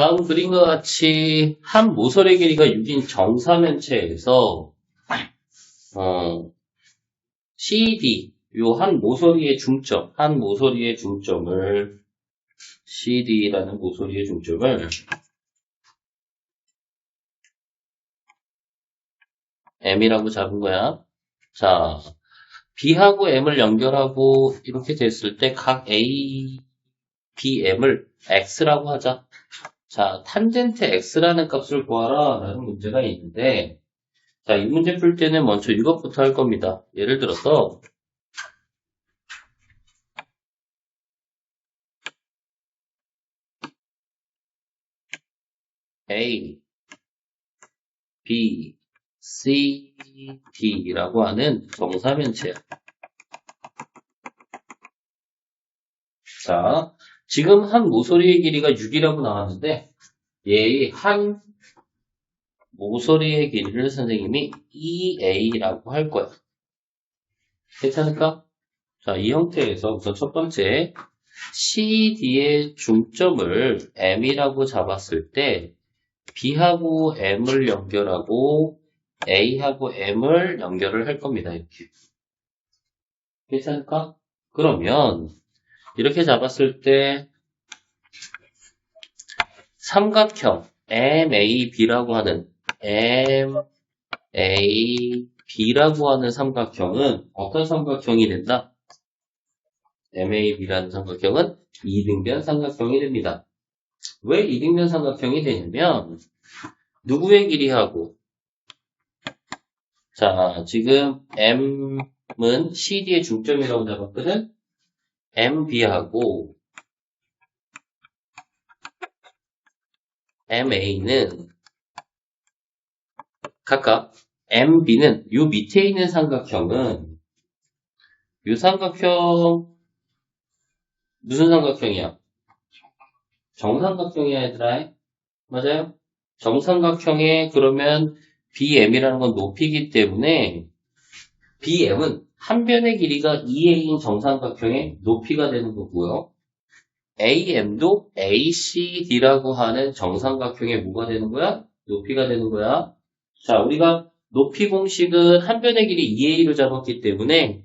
다음 그림과 같이 한 모서리 길이가 6인 정사면체에서 어, CD 요 한 모서리의 중점, 한 모서리의 중점을 CD라는 모서리의 중점을 M이라고 잡은 거야. 자, B하고 M을 연결하고 이렇게 됐을 때 각 A, B, M을 X라고 하자. 자, 탄젠트 X라는 값을 구하라 라는 문제가 있는데 자, 이 문제 풀 때는 먼저 이것부터 할 겁니다. 예를 들어서 A, B, C, D라고 하는 정사면체야. 자, 지금 한 모서리의 길이가 6이라고 나왔는데 얘의 한 모서리의 길이를 선생님이 EA라고 할 거야. 괜찮을까? 자, 이 형태에서 우선 첫 번째 CD의 중점을 M이라고 잡았을 때 B하고 M을 연결하고 A하고 M을 연결을 할 겁니다. 이렇게. 괜찮을까? 그러면 이렇게 잡았을 때 삼각형 MAB라고 하는 MAB라고 하는 삼각형은 어떤 삼각형이 된다? MAB라는 삼각형은 이등변 삼각형이 됩니다. 왜 이등변 삼각형이 되냐면 누구의 길이하고 자 지금 M은 CD의 중점이라고 잡았거든 MB하고 MA는 각각 MB는 요 밑에 있는 삼각형은 요 삼각형 무슨 삼각형이야? 정삼각형이야 얘들아 맞아요? 정삼각형에 그러면 BM이라는 건 높이기 때문에 BM은 한 변의 길이가 2A인 정삼각형의 높이가 되는 거고요. AM도 ACD라고 하는 정삼각형의 뭐가 되는 거야? 높이가 되는 거야. 자, 우리가 높이 공식은 한 변의 길이 2A로 잡았기 때문에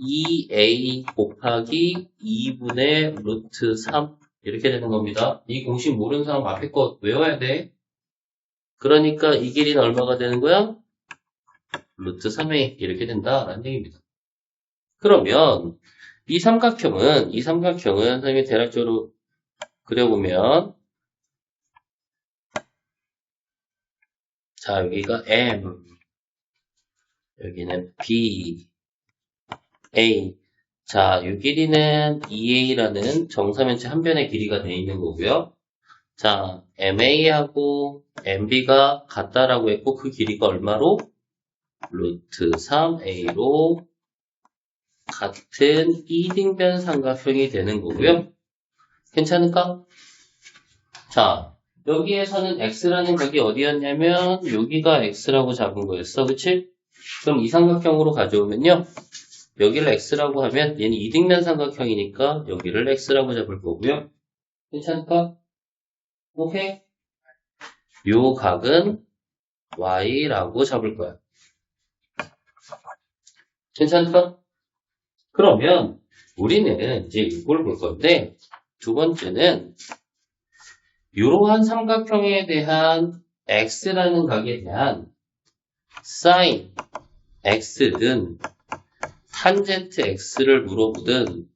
2A 곱하기 2분의 루트 3 이렇게 되는 겁니다. 이 공식 모르는 사람 앞에 거 외워야 돼. 그러니까 이 길이는 얼마가 되는 거야? 루트 3A 이렇게 된다라는 얘기입니다. 그러면 이 삼각형은 이 삼각형은 선생님이 대략적으로 그려보면 자 여기가 M 여기는 B A 자, 이 길이는 2A라는 정사면체 한 변의 길이가 되어 있는 거고요. 자, MA하고 MB가 같다라고 했고 그 길이가 얼마로? 루트 3A로 같은 이등변 삼각형이 되는 거고요. 괜찮을까? 자, 여기에서는 x라는 각이 어디였냐면 여기가 x라고 잡은 거였어. 그치? 그럼 이 삼각형으로 가져오면요. 여기를 x라고 하면 얘는 이등변 삼각형이니까 여기를 x라고 잡을 거고요. 괜찮을까? 오케이? 요 각은 y라고 잡을 거야. 괜찮을까? 그러면 우리는 이제 이걸 볼 건데 두 번째는 이러한 삼각형에 대한 x라는 각에 대한 sin x든 탄젠트 x를 물어보든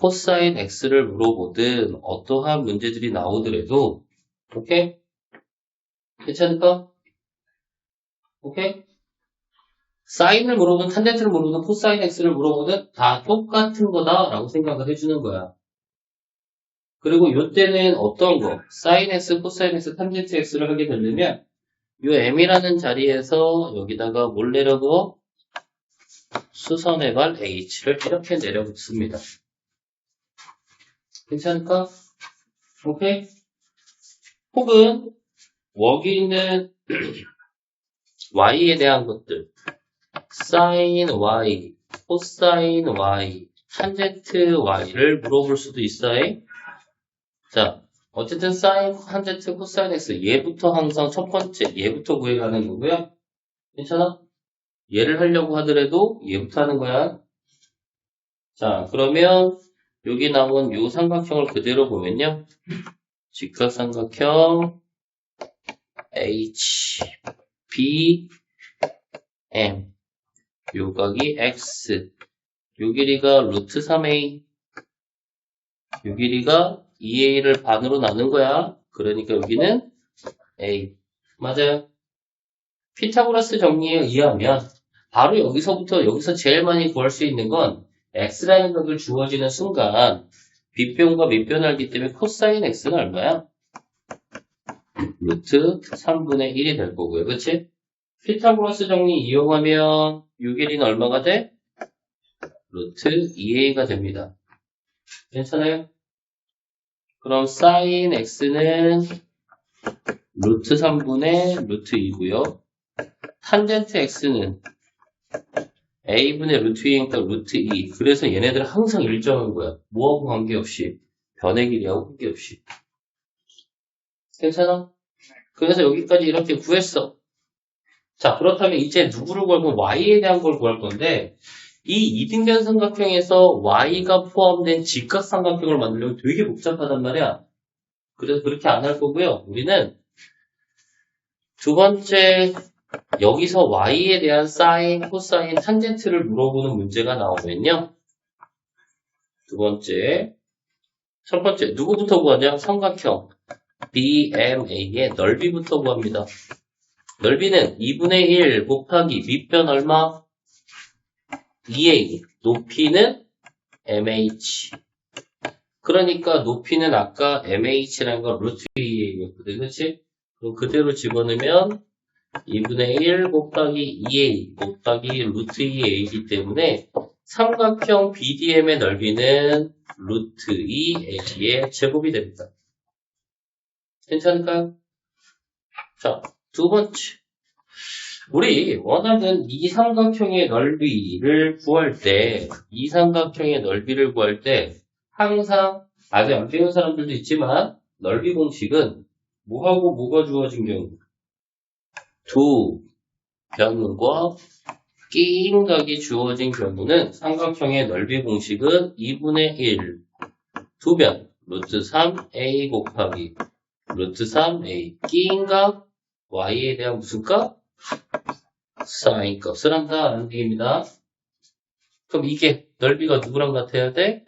코사인 x를 물어보든 어떠한 문제들이 나오더라도 오케이? 괜찮을까? 오케이? 사인을 물어보든 탄젠트를 물어보든 코사인 x를 물어보든 다 똑같은 거다라고 생각을 해주는 거야. 그리고 이때는 어떤 거? 사인 x, 코사인 x, 탄젠트 x를 하게 되려면 이 m이라는 자리에서 여기다가 뭘 내려둬? 수선의 발 h를 이렇게 내려붙습니다. 괜찮을까? 오케이? 혹은 여기 있는 y에 대한 것들 sin y, 코사인 y, 탄젠트 y를 물어볼 수도 있어요. 자, 어쨌든 사인 탄젠트 코사인 x 얘부터 항상 첫 번째 얘부터 구해가는 거고요. 괜찮아? 얘를 하려고 하더라도 얘부터 하는 거야. 자, 그러면 여기 나온 요 삼각형을 그대로 보면요. 직각삼각형 H, B, M 요각이 X 요 길이가 루트 3A 요 길이가 2A를 반으로 나눈 거야. 그러니까 여기는 A 맞아요. 피타고라스 정리에 의하면 바로 여기서부터 여기서 제일 많이 구할 수 있는 건 x라는 격을 주어지는 순간 빗변과 밑변을 알기 때문에 코사인 x는 얼마야? 루트 3분의 1이 될 거고요. 그치? 피타고라스 정리 이용하면 요 길이는 얼마가 돼? 루트 2a가 됩니다. 괜찮아요? 그럼 사인 x는 루트 3분의 루트 2고요. 탄젠트 x는 a분의 루트 2니까 루트 2. 그래서 얘네들 항상 일정한 거야. 뭐하고 관계없이. 변의 길이하고 관계없이. 괜찮아? 그래서 여기까지 이렇게 구했어. 자, 그렇다면 이제 누구를 구하면 y에 대한 걸 구할 건데 이 이등변 삼각형에서 y가 포함된 직각 삼각형을 만들려면 되게 복잡하단 말이야. 그래서 그렇게 안 할 거고요. 우리는 두 번째 여기서 y에 대한 사인, 코사인, 탄젠트를 물어보는 문제가 나오면요. 두 번째, 첫 번째 누구부터 구하냐? 삼각형 BMA의 넓이부터 구합니다. 넓이는 2분의 1 곱하기 밑변 얼마? 2A. 높이는 MH. 그러니까 높이는 아까 MH라는 건 루트 2A였거든. 그치? 그럼 그대로 집어넣으면 2분의 1 곱하기 2a 곱하기 루트 2a이기 때문에 삼각형 BDM의 넓이는 루트 2a의 제곱이 됩니다. 괜찮을까요? 자, 두 번째. 우리 원하는 이 삼각형의 넓이를 구할 때, 이 삼각형의 넓이를 구할 때, 항상 아직 안 배운 사람들도 있지만, 넓이 공식은 뭐하고 뭐가 주어진 경우? 두 변과 끼임각이 주어진 경우는 삼각형의 넓이 공식은 2분의 1 두 변 루트 3a 곱하기 루트 3a 끼임각 y에 대한 무슨 값? 사인 값을 한다는 얘기입니다. 그럼 이게 넓이가 누구랑 같아야 돼?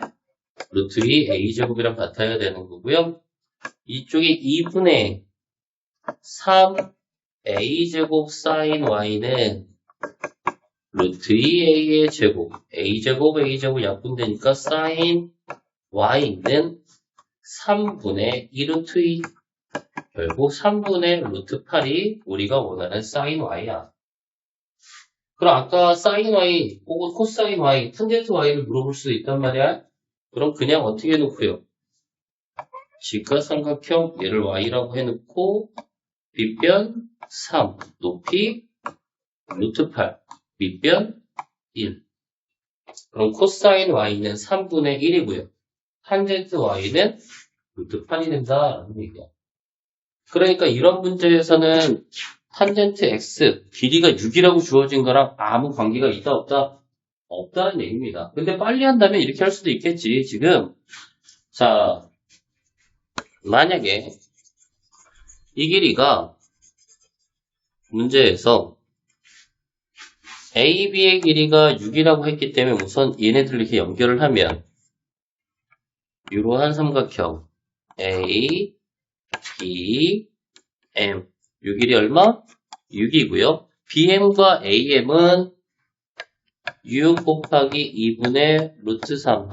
루트 2 a제곱이랑 같아야 되는 거고요. 이쪽이 2분의 3 a제곱 사인 y는 루트 2a의 제곱 a제곱 a제곱 약분되니까 사인 y는 3분의 2루트 2 결국 3분의 루트 8이 우리가 원하는 사인 y야 그럼 아까 사인 y 혹은 코사인 y, 탄젠트 y를 물어볼 수도 있단 말이야 그럼 그냥 어떻게 해놓고요 직각삼각형 얘를 y라고 해놓고 빗변 3, 높이 루트 8, 밑변 1. 그럼 코사인 y는 3분의 1이고요. 탄젠트 y는 루트 8이 된다라는 얘기야. 그러니까 이런 문제에서는 탄젠트 x 길이가 6이라고 주어진 거랑 아무 관계가 있다 없다? 없다는 얘기입니다. 근데 빨리 한다면 이렇게 할 수도 있겠지. 지금 자 만약에 이 길이가 문제에서 AB의 길이가 6이라고 했기 때문에 우선 얘네들 이렇게 연결을 하면 이러한 삼각형 A, B, M 이 길이 얼마? 6이고요. BM과 AM은 6 곱하기 2분의 루트 3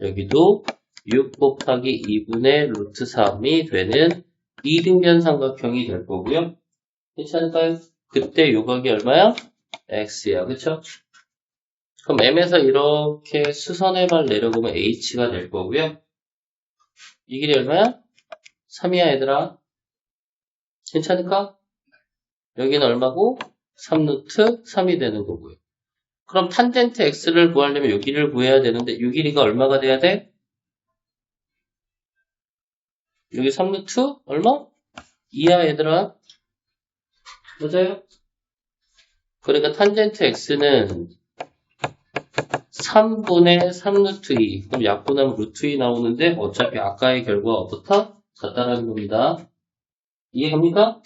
여기도 6 곱하기 2분의 루트 3이 되는 이등변 삼각형이 될 거고요. 괜찮을까요? 그때 요각이 얼마야? x야, 그쵸? 그럼 m에서 이렇게 수선의발 내려보면 h가 될 거고요. 이 길이 얼마야? 3이야, 얘들아. 괜찮을까? 여기는 얼마고? 3루트 3이 되는 거고요. 그럼 탄젠트 x를 구하려면 요 길이를 구해야 되는데 요 길이가 얼마가 돼야 돼? 여기 3루트 얼마? 2야 얘들아. 맞아요? 그러니까 탄젠트 x는 3분의 3루트 2. 그럼 약분하면 루트 2 나오는데 어차피 아까의 결과가 어떻다? 같다라는 겁니다. 이해갑니까?